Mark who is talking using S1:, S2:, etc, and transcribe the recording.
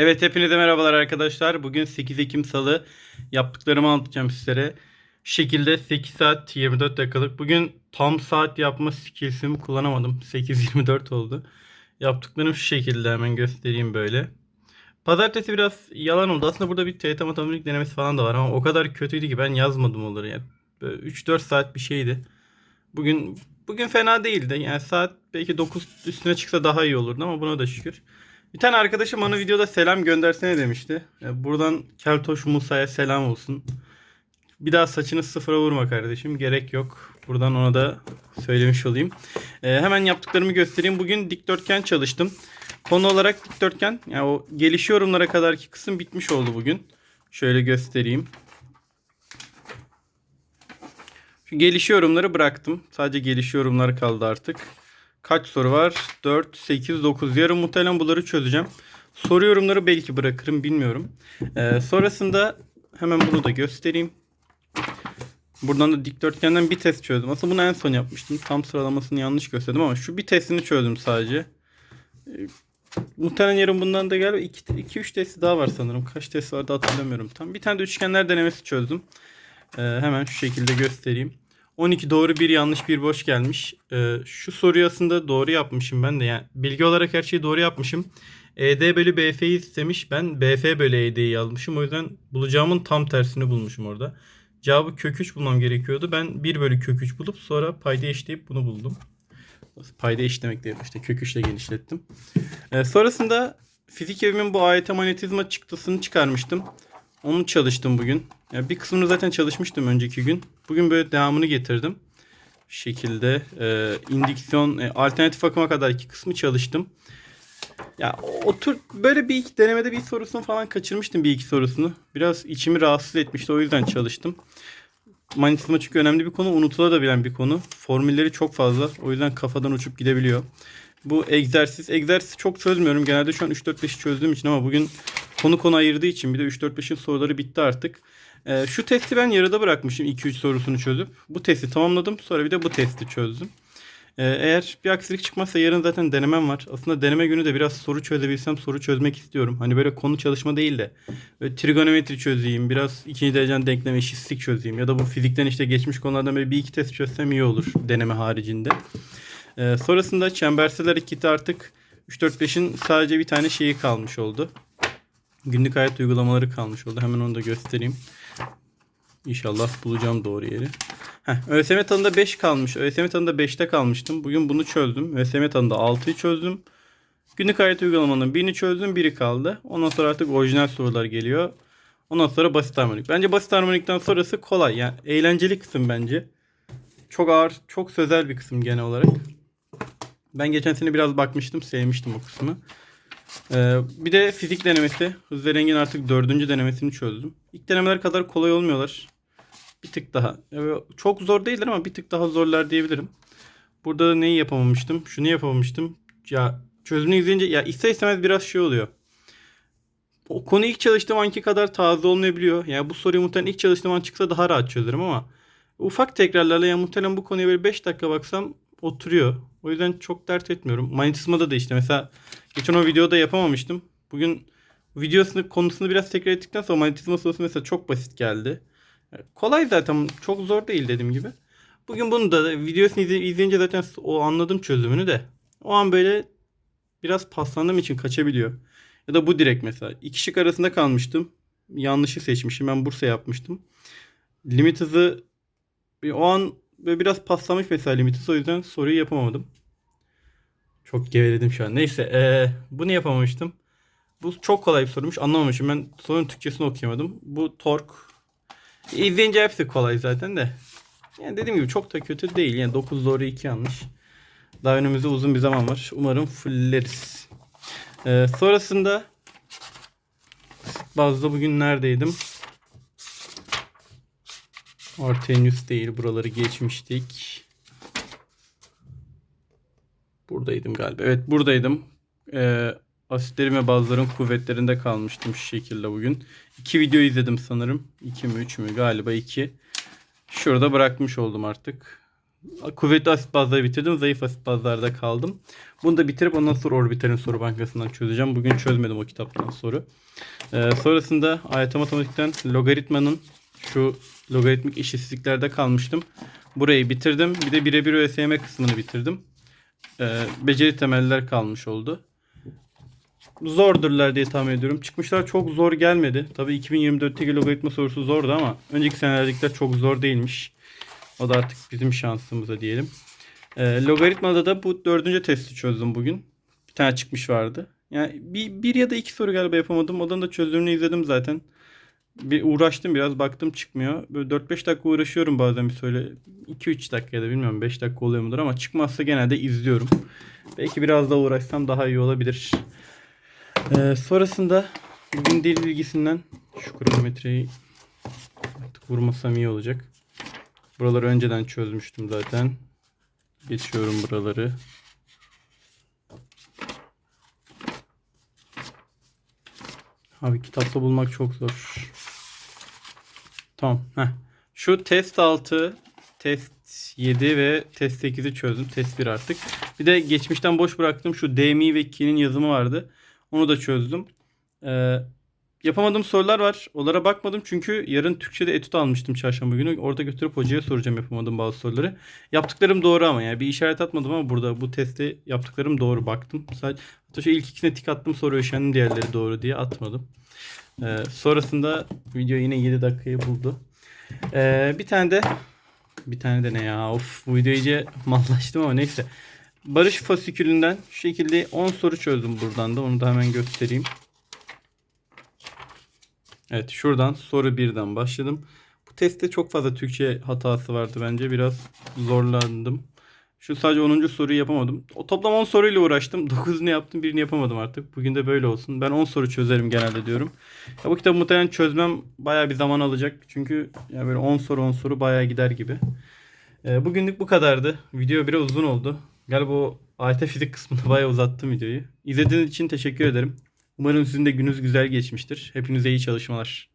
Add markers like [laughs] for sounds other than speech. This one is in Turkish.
S1: Evet hepinize merhabalar arkadaşlar. Bugün 8 Ekim Salı yaptıklarımı anlatacağım sizlere. Şekilde 8 saat 24 dakikalık. Bugün tam saat yapma skillsimi kullanamadım. 8.24 oldu. Yaptıklarım şu şekilde hemen göstereyim böyle. Pazartesi biraz yalan oldu. Aslında burada bir TYT matematik denemesi falan da var ama o kadar kötüydü ki ben yazmadım onları. Yani böyle 3-4 saat bir şeydi. Bugün bugün fena değildi. Yani saat belki 9 üstüne çıksa daha iyi olurdu ama buna da şükür. Bir tane arkadaşım bana videoda selam göndersene demişti. E, Buradan Keltoş Musa'ya selam olsun. Bir daha saçını sıfıra vurma kardeşim. Gerek yok. Buradan ona da söylemiş olayım. E, hemen yaptıklarımı göstereyim. Bugün dikdörtgen çalıştım. Konu olarak dikdörtgen. Yani o geliş yorumlara kadarki kısım bitmiş oldu bugün. Şöyle göstereyim. Şu geliş yorumları bıraktım. Sadece geliş yorumları kaldı artık. Kaç soru var? 4, 8, 9. Yarın muhtemelen bunları çözeceğim. Soru yorumları belki bırakırım bilmiyorum. Ee, sonrasında hemen bunu da göstereyim. Buradan da dikdörtgenden bir test çözdüm. Aslında bunu en son yapmıştım. Tam sıralamasını yanlış gösterdim ama şu bir testini çözdüm sadece. Ee, muhtemelen yarın bundan da galiba 2-3 testi daha var sanırım. Kaç test vardı hatırlamıyorum tam. Bir tane de üçgenler denemesi çözdüm. Ee, hemen şu şekilde göstereyim. 12 doğru bir yanlış bir boş gelmiş. Ee, şu soruyu aslında doğru yapmışım ben de. Yani bilgi olarak her şeyi doğru yapmışım. ED bölü BF'yi istemiş. Ben BF bölü ED'yi yazmışım. O yüzden bulacağımın tam tersini bulmuşum orada. Cevabı kök 3 bulmam gerekiyordu. Ben 1 bölü kök 3 bulup sonra payda eşleyip bunu buldum. Payda eşlemek değil işte kök 3 ile genişlettim. Ee, sonrasında fizik evimin bu AYT manetizma çıktısını çıkarmıştım. Onu çalıştım bugün. Ya bir kısmını zaten çalışmıştım önceki gün. Bugün böyle devamını getirdim. Şu şekilde e, indüksiyon, e, alternatif akıma kadar iki kısmı çalıştım. Ya otur böyle bir iki denemede bir sorusunu falan kaçırmıştım bir iki sorusunu. Biraz içimi rahatsız etmişti o yüzden çalıştım. Manitizma çünkü önemli bir konu, unutulabilen bir konu. Formülleri çok fazla. O yüzden kafadan uçup gidebiliyor. Bu egzersiz. Egzersiz çok çözmüyorum. Genelde şu an 3-4-5'i çözdüğüm için ama bugün konu konu ayırdığı için bir de 3-4-5'in soruları bitti artık. Ee, şu testi ben yarıda bırakmışım 2-3 sorusunu çözüp. Bu testi tamamladım. Sonra bir de bu testi çözdüm. Ee, eğer bir aksilik çıkmazsa yarın zaten denemem var. Aslında deneme günü de biraz soru çözebilsem soru çözmek istiyorum. Hani böyle konu çalışma değil de böyle trigonometri çözeyim. Biraz ikinci derecen denklem eşitlik çözeyim. Ya da bu fizikten işte geçmiş konulardan böyle bir iki test çözsem iyi olur deneme haricinde. Ee, sonrasında çembersel hareketi artık 3-4-5'in sadece bir tane şeyi kalmış oldu. Günlük hayat uygulamaları kalmış oldu. Hemen onu da göstereyim. İnşallah bulacağım doğru yeri. Heh, ÖSYM tanında 5 kalmış. ÖSYM tanında 5'te kalmıştım. Bugün bunu çözdüm. ÖSYM tanında 6'yı çözdüm. Günlük hayat uygulamanın birini çözdüm. Biri kaldı. Ondan sonra artık orijinal sorular geliyor. Ondan sonra basit harmonik. Bence basit harmonikten sonrası kolay. Yani eğlenceli kısım bence. Çok ağır, çok sözel bir kısım genel olarak. Ben geçen sene biraz bakmıştım. Sevmiştim o kısmı. Ee, bir de fizik denemesi. Hız ve rengin artık dördüncü denemesini çözdüm. İlk denemeler kadar kolay olmuyorlar. Bir tık daha. Yani çok zor değiller ama bir tık daha zorlar diyebilirim. Burada neyi yapamamıştım? Şunu yapamamıştım. Ya çözümünü izleyince ya ister istemez biraz şey oluyor. O konu ilk çalıştığım anki kadar taze olmayabiliyor. Yani bu soruyu muhtemelen ilk çalıştığım an çıksa daha rahat çözerim ama ufak tekrarlarla yani muhtemelen bu konuya böyle 5 dakika baksam oturuyor. O yüzden çok dert etmiyorum. Manyetismada da işte mesela geçen o videoda yapamamıştım. Bugün videosunu konusunu biraz tekrar ettikten sonra manyetizma sorusu mesela çok basit geldi. Kolay zaten çok zor değil dediğim gibi. Bugün bunu da videosunu izle- izleyince zaten o anladım çözümünü de. O an böyle biraz paslandığım için kaçabiliyor. Ya da bu direkt mesela. İki şık arasında kalmıştım. Yanlışı seçmişim. Ben Bursa yapmıştım. Limit hızı o an böyle biraz paslamış mesela limit hızı. O yüzden soruyu yapamadım. Çok geveledim şu an. Neyse. eee bunu yapamamıştım. Bu çok kolay bir soruymuş. Anlamamışım. Ben sorunun Türkçesini okuyamadım. Bu tork. İzleyince hepsi kolay zaten de. Yani dediğim gibi çok da kötü değil. Yani 9 doğru 2 yanlış. Daha önümüzde uzun bir zaman var. Umarım fulleriz. Ee, sonrasında bazda bugün neredeydim? Artenius değil. Buraları geçmiştik. Buradaydım galiba. Evet buradaydım. Ee, asitlerin ve bazıların kuvvetlerinde kalmıştım şu şekilde bugün. İki video izledim sanırım. İki mi üç mü? Galiba iki. Şurada bırakmış oldum artık. Kuvvetli asit bazları bitirdim. Zayıf asit bazlarda kaldım. Bunu da bitirip ondan sonra orbitalin soru bankasından çözeceğim. Bugün çözmedim o kitaptan soru. Ee, sonrasında AYT matematikten logaritmanın şu logaritmik eşitsizliklerde kalmıştım. Burayı bitirdim. Bir de birebir ÖSYM kısmını bitirdim. Ee, beceri temeller kalmış oldu. Zordurlar diye tahmin ediyorum. Çıkmışlar çok zor gelmedi. Tabii 2024'teki logaritma sorusu zordu ama önceki senelerdekiler çok zor değilmiş. O da artık bizim şansımıza diyelim. Ee, logaritmada da bu dördüncü testi çözdüm bugün. Bir tane çıkmış vardı. Yani bir, bir ya da iki soru galiba yapamadım. Odanın da çözümünü izledim zaten. Bir uğraştım biraz baktım çıkmıyor. Böyle 4-5 dakika uğraşıyorum bazen bir söyle. 2-3 dakika ya da bilmiyorum 5 dakika oluyor mudur ama çıkmazsa genelde izliyorum. Belki biraz daha uğraşsam daha iyi olabilir. Ee, sonrasında bugün dil bilgisinden şu kronometreyi artık vurmasam iyi olacak. Buraları önceden çözmüştüm zaten. Geçiyorum buraları. Abi kitapta bulmak çok zor. Tamam. Heh. Şu test 6, test 7 ve test 8'i çözdüm. Test 1 artık. Bir de geçmişten boş bıraktım. Şu DMI ve Ki'nin yazımı vardı. Onu da çözdüm. Ee, yapamadığım sorular var. Onlara bakmadım çünkü yarın Türkçe'de etüt almıştım çarşamba günü. Orada götürüp hocaya soracağım yapamadığım bazı soruları. Yaptıklarım doğru ama yani bir işaret atmadım ama burada bu testte yaptıklarım doğru baktım. Sadece hatta şu ilk ikisine tik attım soru üşendim diğerleri doğru diye atmadım. Ee, sonrasında video yine 7 dakikayı buldu. Ee, bir tane de bir tane de ne ya of bu video iyice mallaştım ama neyse. Barış fasikülünden şu şekilde 10 soru çözdüm buradan da onu da hemen göstereyim. Evet şuradan soru 1'den başladım. Bu testte çok fazla Türkçe hatası vardı bence. Biraz zorlandım. Şu sadece 10. soruyu yapamadım. O toplam 10 soruyla uğraştım. [laughs] 9'unu yaptım birini yapamadım artık. Bugün de böyle olsun. Ben 10 soru çözerim genelde diyorum. Ya bu kitabı muhtemelen çözmem bayağı bir zaman alacak. Çünkü ya böyle 10 soru 10 soru bayağı gider gibi. Ee, bugünlük bu kadardı. Video biraz uzun oldu. Galiba o AYT fizik kısmında bayağı uzattım videoyu. İzlediğiniz için teşekkür ederim. Umarım sizin de gününüz güzel geçmiştir. Hepinize iyi çalışmalar.